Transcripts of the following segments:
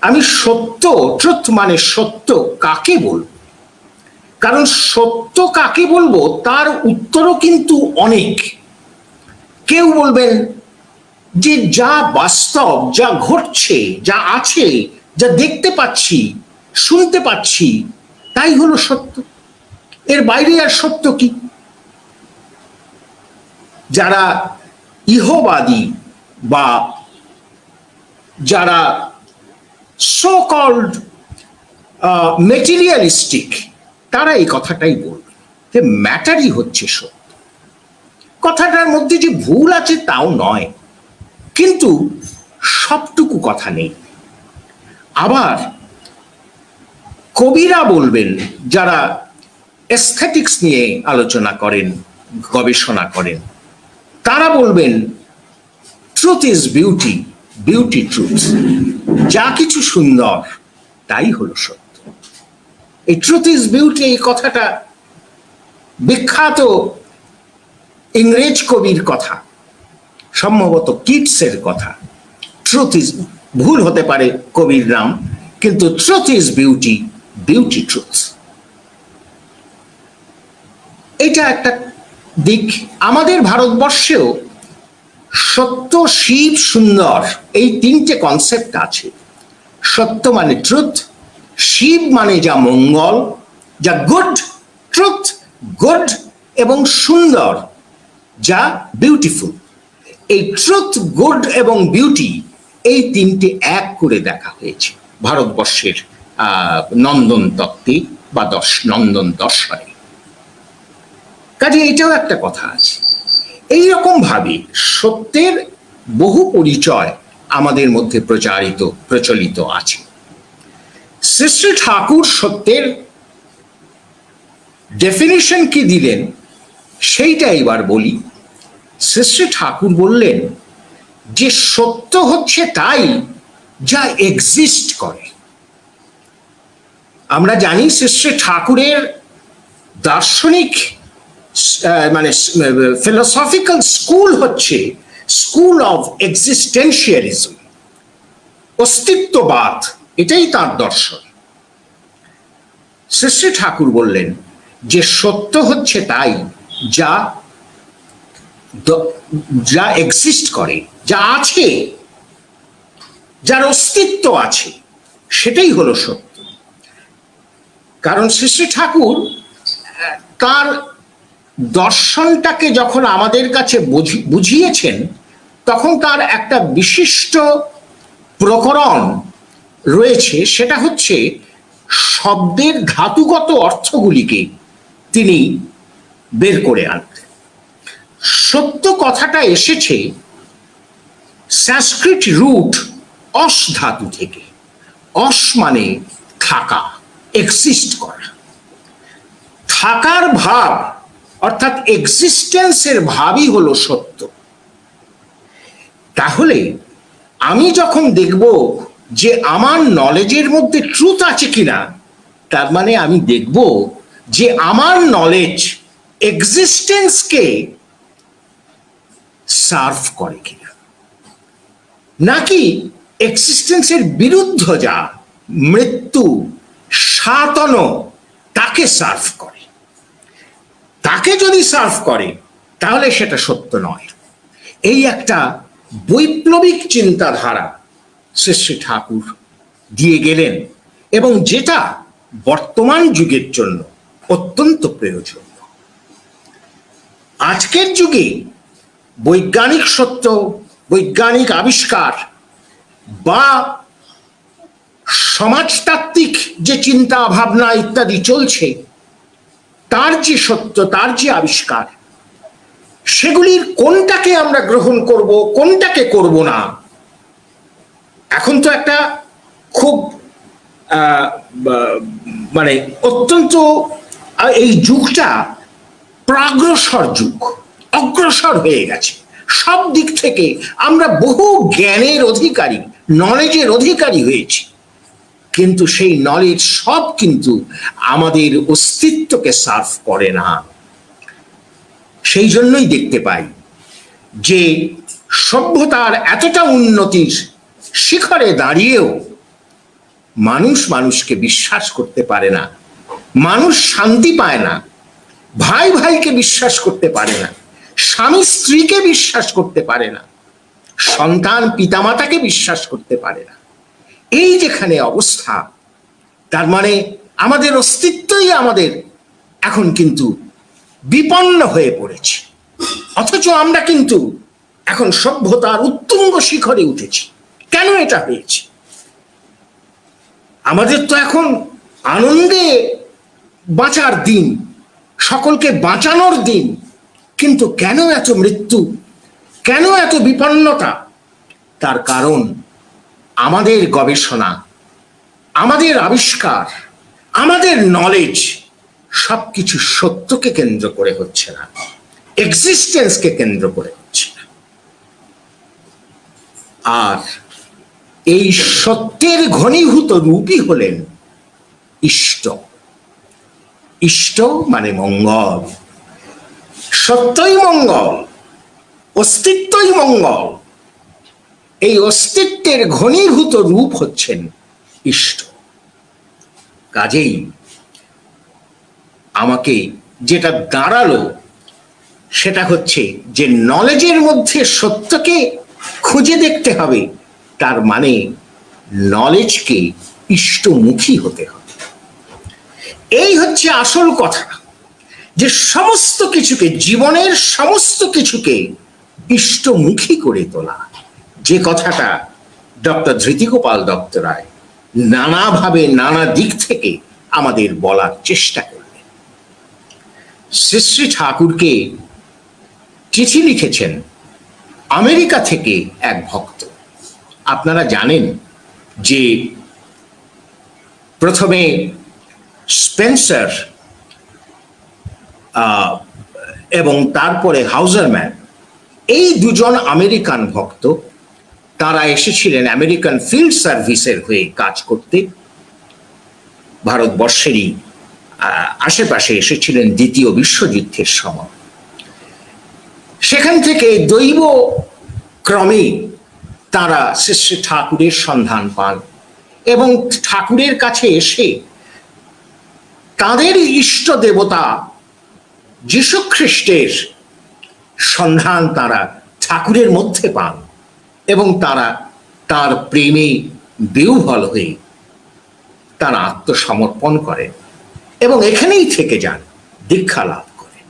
আমি সত্য ট্রুথ মানে সত্য কাকে বলব? কারণ সত্য কাকে বলব, তার উত্তরও কিন্তু অনেক। কেউ বলবেন যে যা বাস্তব, যা ঘটছে, যা আছে, যা দেখতে পাচ্ছি, শুনতে পাচ্ছি, তাই হলো সত্য। এর বাইরে আর সত্য কি? যারা ইহবাদী বা যারা সো কল্ড মেটেরিয়ালিস্টিক তারা এই কথাটাই বলবে যে ম্যাটারই হচ্ছে সত্য। কথাটার মধ্যে যে ভুল আছে তাও নয়, কিন্তু সবটুকু কথা নেই। আবার কবিরা বলবেন, যারা এস্থেটিক্স নিয়ে আলোচনা করেন, গবেষণা করেন, তারা বলবেন truth is beauty beauty truth যা কিছু সুন্দর, তাই হলো সত্য। এই ট্রুথ ইজ বিউটি এই কথাটা বিখ্যাত ইংরেজ কবির কথা, সম্ভবত কিটসের কথা। ট্রুথ ইজ ভুল হতে পারে কবির নাম, কিন্তু truth is beauty beauty truth এটা একটা দিক আমাদের ভারতবর্ষেও সত্য, শিব, সুন্দর, এই তিনটে কনসেপ্ট আছে। সত্য মানে ট্রুথ শিব মানে যা মঙ্গল, যা গুড ট্রুথ গুড এবং সুন্দর, যা বিউটিফুল এই ট্রুথ গুড এবং বিউটি এই তিনটে এক করে দেখা হয়েছে। ভারতবর্ষের নন্দন তত্ত্বে বা দশ নন্দন দর্শনে কাজে এটাও একটা কথা আছে। এইরকম ভাবে সত্যের বহু পরিচয় আমাদের মধ্যে প্রচারিত, প্রচলিত আছে। শ্রী ঠাকুর সত্যের ডেফিনিশন কি দিলেন, সেইটা এবার বলি। শ্রী ঠাকুর বললেন যে সত্য হচ্ছে তাই যা এক্সিস্ট করে। আমরা জানি শ্রী ঠাকুরের দার্শনিক মানে ফিলোসফিক্যাল স্কুল হচ্ছে স্কুল অফ এক্সিস্টেন্সিয়ালিজম অস্তিত্ববাদ, এটাই তার দর্শন। শ্রী ঠাকুর বললেন যে সত্য হচ্ছে তাই, যা যা এক্সিস্ট করে, যা আছে, যার অস্তিত্ব আছে, সেটাই হলো সত্য। কারণ শ্রী ঠাকুর তার দর্শনটাকে যখন আমাদের কাছে বুঝি- বুঝিয়েছেন, তখন তার একটা বিশিষ্ট প্রকরণ রয়েছে, সেটা হচ্ছে শব্দের ধাতুগত অর্থগুলিকে তিনি বের করে আনতেন। সত্য কথাটা এসেছে সংস্কৃত রুট অস ধাতু থেকে। অস মানে থাকা এক্সিস্ট করা। থাকার ভাব অর্থাৎ এক্সিস্টেন্সের ভাবই হলো সত্য। তাহলে আমি যখন দেখব যে আমার নলেজের মধ্যে ট্রুথ আছে কিনা, তার মানে আমি দেখব যে আমার নলেজ এক্সিস্টেন্সকে সার্ভ করে কিনা। নাকি এক্সিস্টেন্সের বিরুদ্ধ যা মৃত্যু সাতন তাকে সার্ভ করে। তাকে যদি সার্ভ করে, তাহলে সেটা সত্য নয়। এই একটা বৈপ্লবিক চিন্তাধারা শ্রী শ্রী ঠাকুর দিয়ে গেলেন এবং যেটা বর্তমান যুগের জন্য অত্যন্ত প্রয়োজনীয়। আজকের যুগে বৈজ্ঞানিক সত্য, বৈজ্ঞানিক আবিষ্কার বা সমাজতাত্ত্বিক যে চিন্তা, ভাবনা ইত্যাদি চলছে তার যে সত্য, তার যে আবিষ্কার, সেগুলির কোনটাকে আমরা গ্রহণ করব, কোনটাকে করব না? এখন তো একটা খুব মানে অত্যন্ত এই যুগটা প্রাগ্রসর যুগ, অগ্রসর হয়ে গেছে। সব দিক থেকে আমরা বহু জ্ঞানের অধিকারী নলেজের অধিকারী হয়েছি। কিন্তু সেই নলেজ সব কিন্তু আমাদের অস্তিত্বকে সার্ভ করে না। সেই জন্যই দেখতে পাই যে সভ্যতার এতটা উন্নতির শিখরে দাঁড়িয়েও মানুষ মানুষকে বিশ্বাস করতে পারে না, মানুষ শান্তি পায় না, ভাই ভাইকে বিশ্বাস করতে পারে না, স্বামী স্ত্রীকে বিশ্বাস করতে পারে না, সন্তান পিতামাতাকে বিশ্বাস করতে পারে না। এই যেখানে অবস্থা, তার মানে আমাদের অস্তিত্বই আমাদের এখন কিন্তু বিপন্ন হয়ে পড়েছে। অথচ আমরা কিন্তু এখন সভ্যতার উত্তুঙ্গ শিখরে উঠেছি। কেন এটা হয়েছে? আমাদের তো এখন আনন্দে বাঁচার দিন, সকলকে বাঁচানোর দিন, কিন্তু কেন এত মৃত্যু, কেন এত বিপন্নতা? তার কারণ আমাদের গবেষণা, আমাদের আবিষ্কার, আমাদের নলেজ সবকিছু সত্যকে কেন্দ্র করে হচ্ছে না এক্সিস্টেন্সকে কেন্দ্র করে হচ্ছে না। আর এই সত্যের ঘনীভূত রূপই হলেন ইষ্ট। ইষ্ট মানে মঙ্গল। সত্যই মঙ্গল, অস্তিত্বই মঙ্গল। এই অস্তিত্বের ঘনীভূত রূপ হচ্ছেন ইষ্ট। কাজেই আমাকে যেটা দাঁড়াল, সেটা হচ্ছে যে নলেজের মধ্যে সত্যকে খুঁজে দেখতে হবে, তার মানে নলেজকে ইষ্টমুখী হতে হবে। এই হচ্ছে আসল কথা, যে সমস্ত কিছুকে, জীবনের সমস্ত কিছুকে ইষ্টমুখী করে তোলা। যে কথাটা ডক্টর ধৃতিগোপাল দত্ত রায় নানাভাবে নানা দিক থেকে আমাদের বলার চেষ্টা করলেন। শ্রী শ্রী ঠাকুরকে চিঠি লিখেছেন আমেরিকা থেকে এক ভক্ত। আপনারা জানেন যে প্রথমে স্পেন্সার এবং তারপরে হাউজারম্যান, এই দুজন আমেরিকান ভক্ত তারা এসেছিলেন আমেরিকান ফিল্ড সার্ভিসের হয়ে কাজ করতে। ভারতবর্ষেরই আশেপাশে এসেছিলেন দ্বিতীয় বিশ্বযুদ্ধের সময়। সেখান থেকে দৈব ক্রমে তারা শ্রী ঠাকুরের সন্ধান পান এবং ঠাকুরের কাছে এসে তাদের ইষ্ট দেবতা যীশু খ্রিস্টের সন্ধান তারা ঠাকুরের মধ্যে পান। এবং তারা তার প্রেমে বিহ্বল হয়ে তারা আত্মসমর্পণ করেন এবং এখানেই থেকে যান, দীক্ষা লাভ করেন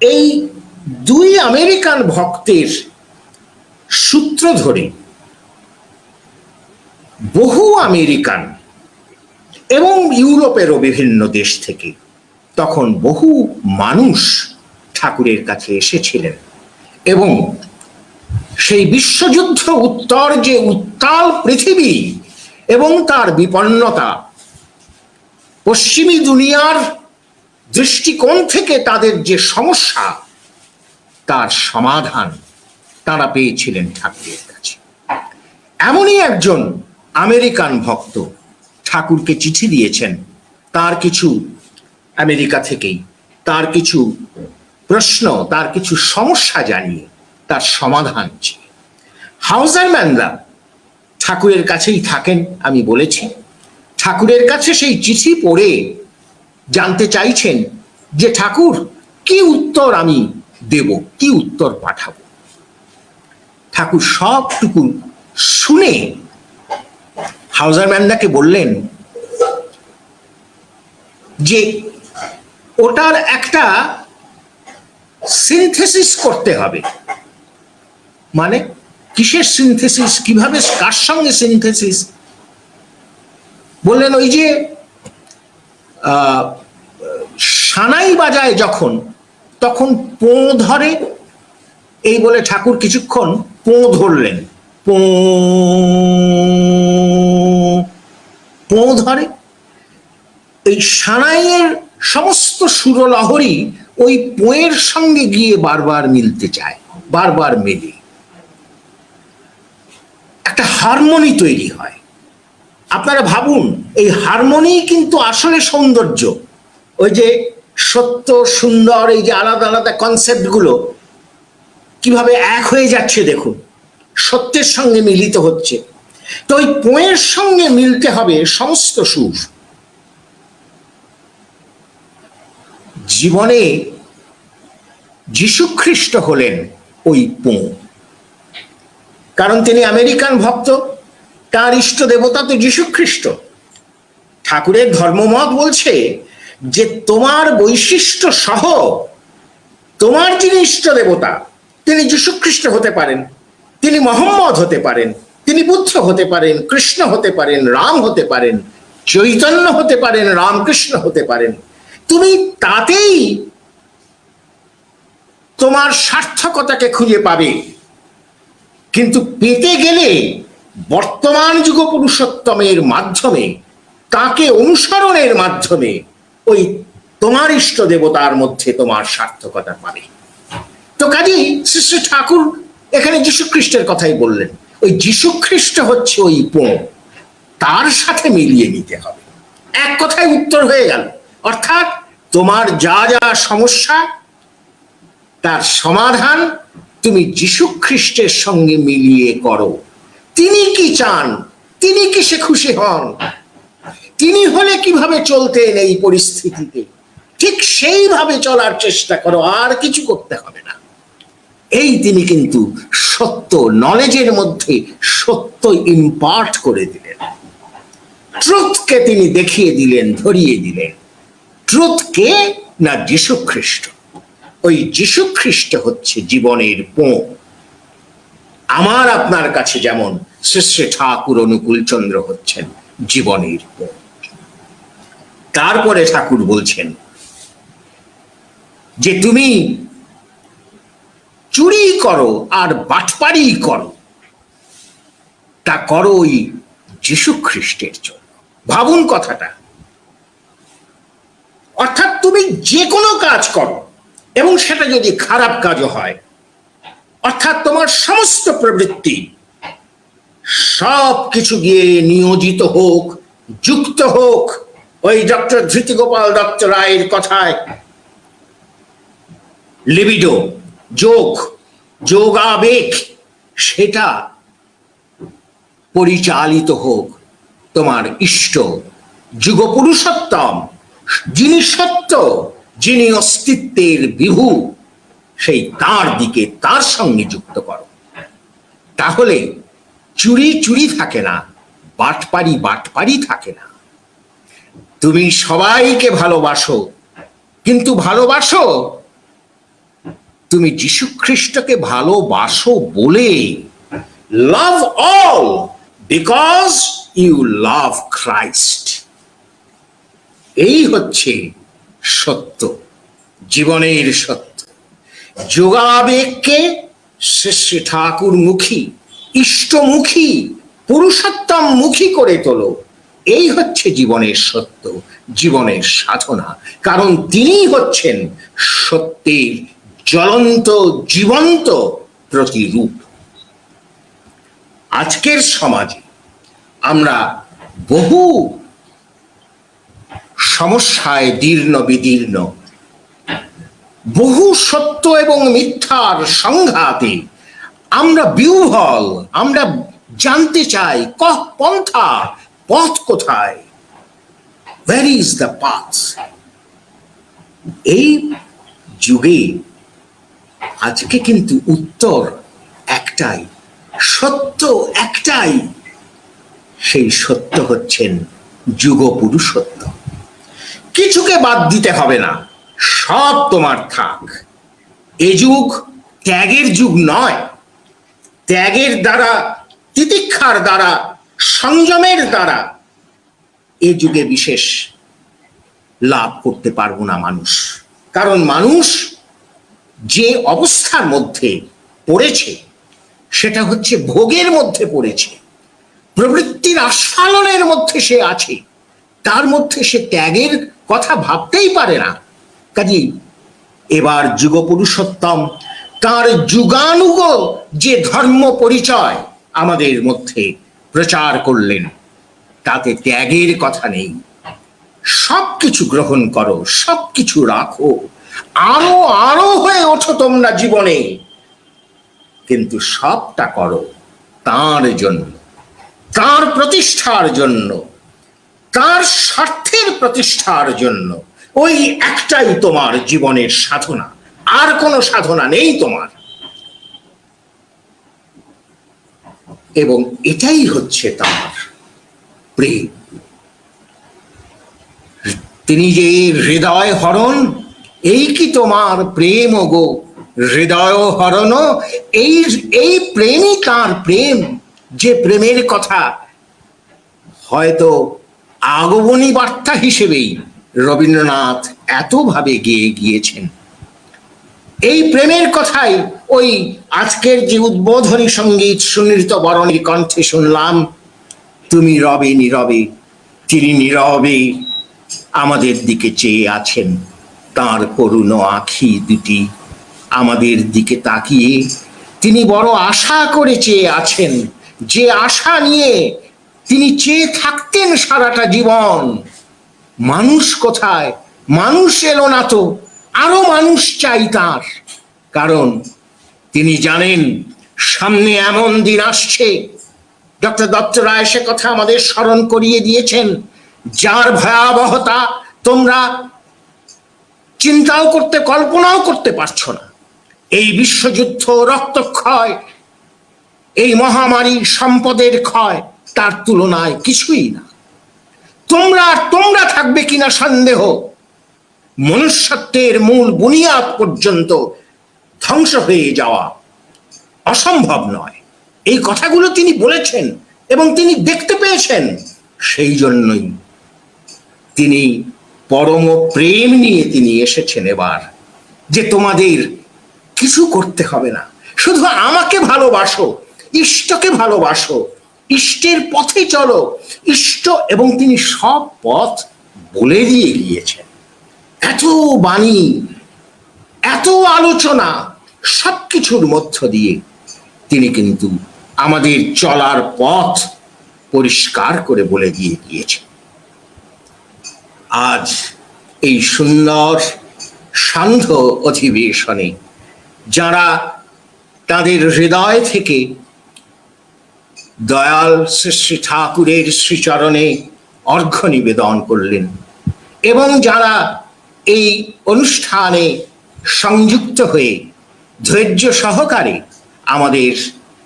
এই দুই আমেরিকান ভক্তের সূত্র ধরে বহু আমেরিকান এবং ইউরোপেরও বিভিন্ন দেশ থেকে তখন বহু মানুষ ঠাকুরের কাছে এসেছিলেন এবং সেই বিশ্বযুদ্ধ উত্তর যে উত্তাল পৃথিবী এবং তার বিপন্নতা, পশ্চিমী দুনিয়ার দৃষ্টিকোণ থেকে তাদের যে সমস্যা, তার সমাধান তারা পেয়েছিলেন ঠাকুরের কাছে। এমনই একজন আমেরিকান ভক্ত ঠাকুরকে চিঠি দিয়েছেন, তার কিছু আমেরিকা থেকেই, তার কিছু প্রশ্ন, তার কিছু সমস্যা জানিয়ে। তার সমাধান চেয়ে হাউজারম্যানরা ঠাকুরের কাছেই থাকেন, আমি বলেছি। ঠাকুরের কাছে সেই চিঠি পড়ে জানতে চাইছেন যে, ঠাকুর, কি উত্তর আমি দেব? কি উত্তর পাঠাবো? ঠাকুর সবটুকু শুনে হাউজারম্যানদাকে বললেন যে, ওটার একটা সিনথেসিস করতে হবে। মানে কিসের সিনথেসিস কীভাবে কার সঙ্গে সিনথেসিস বললেন ওই যে সানাই বাজায় যখন, তখন পো ধরে, এই বলে ঠাকুর কিছুক্ষণ পো ধরলেন। পো পো ধরে, এই সানাইয়ের সমস্ত সুরলহরী ওই পোয়ের সঙ্গে গিয়ে বারবার মিলতে চায়, বারবার মেলে। একটা হারমোনি তৈরি হয়। আপনারা ভাবুন, এই হারমোনি কিন্তু আসলে সৌন্দর্য। ওই যে সত্য, সুন্দর, এই যে আলাদা আলাদা কনসেপ্টগুলো কীভাবে এক হয়ে যাচ্ছে দেখুন, সত্যের সঙ্গে মিলিত হচ্ছে। তো ওই পোয়ের সঙ্গে মিলতে হবে সমস্ত সুর। জীবনে যীশুখ্রিস্ট হলেন ওই পো। কারণ তিনি আমেরিকান ভক্ত। তার ইষ্ট দেবতা তো যীশুখ্রিস্ট। ঠাকুরের ধর্মমত বলছে যে তোমার বৈশিষ্ট্য সহ তোমার যিনি ইষ্ট দেবতা, তিনি যীশুখ্রিস্ট হতে পারেন, তিনি মোহাম্মদ হতে পারেন, তিনি বুদ্ধ হতে পারেন, কৃষ্ণ হতে পারেন, রাম হতে পারেন, চৈতন্য হতে পারেন, রামকৃষ্ণ হতে পারেন। তুমি তাতেই তোমার সার্থকতাকে খুঁজে পাবে। কিন্তু পেতে গেলে বর্তমান যুগ পুরুষোত্তমের মাধ্যমে, তাকে অনুসরণের মাধ্যমে ওই তোমার ইষ্ট দেবতার মধ্যে তোমার সার্থকতা পাবে। তো কাজেই শ্রী শ্রী ঠাকুর এখানে খ্রিস্টের কথাই বললেন, ওই খ্রিস্ট হচ্ছে ওই পো তার সাথে মিলিয়ে নিতে হবে। এক কথায় উত্তর হয়ে গেল, অর্থাৎ তোমার যা যা সমস্যা, তার সমাধান তুমি যীশু খ্রিস্টের সঙ্গে মিলিয়ে করো। তিনি কি চান? তিনি কি সে খুশি হন? তিনি হলে কীভাবে চলতেন এই পরিস্থিতিতে? ঠিক সেইভাবে চলার চেষ্টা করো, আর কিছু করতে হবে না। এই তিনি কিন্তু সত্য নলেজের মধ্যে সত্য ইম্পার্ট করে দিলেন। ট্রুথকে তিনি দেখিয়ে দিলেন, ধরিয়ে দিলেন। ট্রুথ কে না যীশু খ্রিস্ট? ওই যীশু খ্রিস্ট হচ্ছে জীবনের পো আমার আপনার কাছে যেমন শ্রী ঠাকুর অনুকূল চন্দ্র হচ্ছেন, জীবনের পো তারপরে ঠাকুর বলছেন যে তুমি চুরি করো আর বাটপারি করো, তা করো ওই যীশু খ্রিস্টের জন্য। ভাবুন কথাটা। অর্থাৎ তুমি যে কোনো কাজ করো এবং সেটা যদি খারাপ কাজও হয়, অর্থাৎ তোমার সমস্ত প্রবৃত্তি সব কিছু গিয়ে নিয়োজিত হোক, যুক্ত হোক, ওই ডক্টর ধৃতিগোপাল দত্ত রায়ের কথায়। লিবিডো, যোগ, যোগাবেগ, সেটা পরিচালিত হোক তোমার ইষ্ট যুগ পুরুষোত্তম যিনি সত্য যিনি অস্তিত্বের বিভু, সেই তার দিকে তার সঙ্গে যুক্ত করো। তাহলে চুরি চুরি থাকে না, বাটপারি বাটপারি থাকে না। তুমি সবাইকে ভালোবাসো, কিন্তু ভালোবাসো, তুমি যীশু খ্রিস্টকে ভালোবাসো বলে love all because you love Christ এই হচ্ছে সত্য, জীবনের সত্য। যোগাবেগকে শ্রী শ্রী ঠাকুর মুখী ইষ্টমুখী, পুরুষোত্তম মুখী করে তোলো। এই হচ্ছে জীবনের সত্য, জীবনের সাধনা। কারণ তিনি হচ্ছেন সত্যের জ্বলন্ত, জীবন্ত প্রতিরূপ। আজকের সমাজে আমরা বহু সমস্যায় দীর্ণ বিদীর্ণ। বহু সত্য এবং মিথ্যার সংঘাতে আমরা বিউহল, আমরা জানতে চাই কহ পন্থা, পথ কোথায়? ইজ দ্য পাথ এই যুগে আজকে কিন্তু উত্তর একটাই, সত্য একটাই। সেই সত্য হচ্ছেন যুগ পুরুষত্ব কিছুকে বাদ দিতে হবে না। সব তোমার থাক। এ যুগ ত্যাগের যুগ নয়। ত্যাগের দ্বারা, তিতিক্ষার দ্বারা, সংযমের দ্বারা এ যুগে বিশেষ লাভ করতে পারব না মানুষ। কারণ মানুষ যে অবস্থার মধ্যে পড়েছে, সেটা হচ্ছে ভোগের মধ্যে পড়েছে। প্রবৃত্তির আস্ফালনের মধ্যে সে আছে। তার মধ্যে সে ত্যাগের কথা ভাবতেই পারে না। কাজেই এবার যুগ পুরুষোত্তম তার যুগানুগ যে ধর্ম পরিচয় আমাদের মধ্যে প্রচার করলেন, তাতে ত্যাগের কথা নেই। সব কিছু গ্রহণ করো সব কিছু রাখো, আরও আরও হয়ে ওঠো তোমরা জীবনে। কিন্তু সবটা করো তার জন্য, তার প্রতিষ্ঠার জন্য। তার স্বার্থের প্রতিষ্ঠার জন্য ওই একটাই তোমার জীবনের সাধনা। আর কোনো সাধনা নেই তোমার। এবং এটাই হচ্ছে তার প্রেম। তিনি যে হৃদয় হরণ, এই কি তোমার প্রেম গো? হৃদয় হরণ, এই এই প্রেমই তার প্রেম। যে প্রেমের কথা হয়তো আগমনী বার্তা হিসেবেই রবীন্দ্রনাথ এতভাবে গেয়ে গিয়েছেন। এই প্রেমের কথাই ওই আজকের যে উদ্বোধনী সংগীত সুনৃত বরণের কণ্ঠে শুনলাম, তুমি রবে নীরবে, তিনি নীরবে আমাদের দিকে চেয়ে আছেন। তার করুণ আখি দুটি আমাদের দিকে তাকিয়ে তিনি বড় আশা করে চেয়ে আছেন। যে আশা নিয়ে তিনি চেয়ে থাকতেন সারাটা জীবন। মানুষ কোথায়? মানুষ এলো না তো, আরও মানুষ চাই তার। কারণ তিনি জানেন, সামনে এমন দিন আসছে। ডক্টর দত্ত রায় সে কথা আমাদের স্মরণ করিয়ে দিয়েছেন। যার ভয়াবহতা তোমরা চিন্তাও করতে, কল্পনাও করতে পারছ না। এই বিশ্বযুদ্ধ রক্তক্ষয়, এই মহামারী সম্পদের ক্ষয় তার তুলনায় কিছুই না। তোমরা আর তোমরা থাকবে কিনা সন্দেহ। মনুষ্যত্বের মূল বুনিয়াদ পর্যন্ত ধ্বংস হয়ে যাওয়া অসম্ভব নয়। এই কথাগুলো তিনি বলেছেন এবং তিনি দেখতে পেয়েছেন। সেই জন্যই তিনি পরম প্রেম নিয়ে তিনি এসেছেন এবার যে তোমাদের কিছু করতে হবে না। শুধু আমাকে ভালোবাসো, ইষ্টকে ভালোবাসো ইষ্টের পথে চলো। ইষ্ট এবং তিনি সব পথ বলে দিয়ে গিয়েছেন। এত বাণী, এত আলোচনা সবকিছুর মধ্য দিয়ে তিনি কিন্তু আমাদের চলার পথ পরিষ্কার করে বলে দিয়ে গিয়েছেন। আজ এই সুন্দর, সান্ধ্য অধিবেশনে যারা তাদের হৃদয় থেকে দয়াল শ্রী শ্রী ঠাকুরের শ্রীচরণে অর্ঘ্য নিবেদন করলেন। এবং যারা এই অনুষ্ঠানে সংযুক্ত হয়ে ধৈর্য সহকারে আমাদের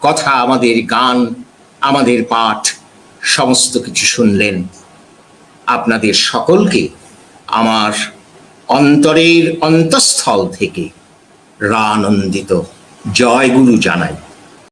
কথা, আমাদের গান, আমাদের পাঠ, সমস্ত কিছু শুনলেন, আপনাদের সকলকে আমার অন্তরের অন্তঃস্থল থেকে রানন্দিত জয় গুরু জানাই।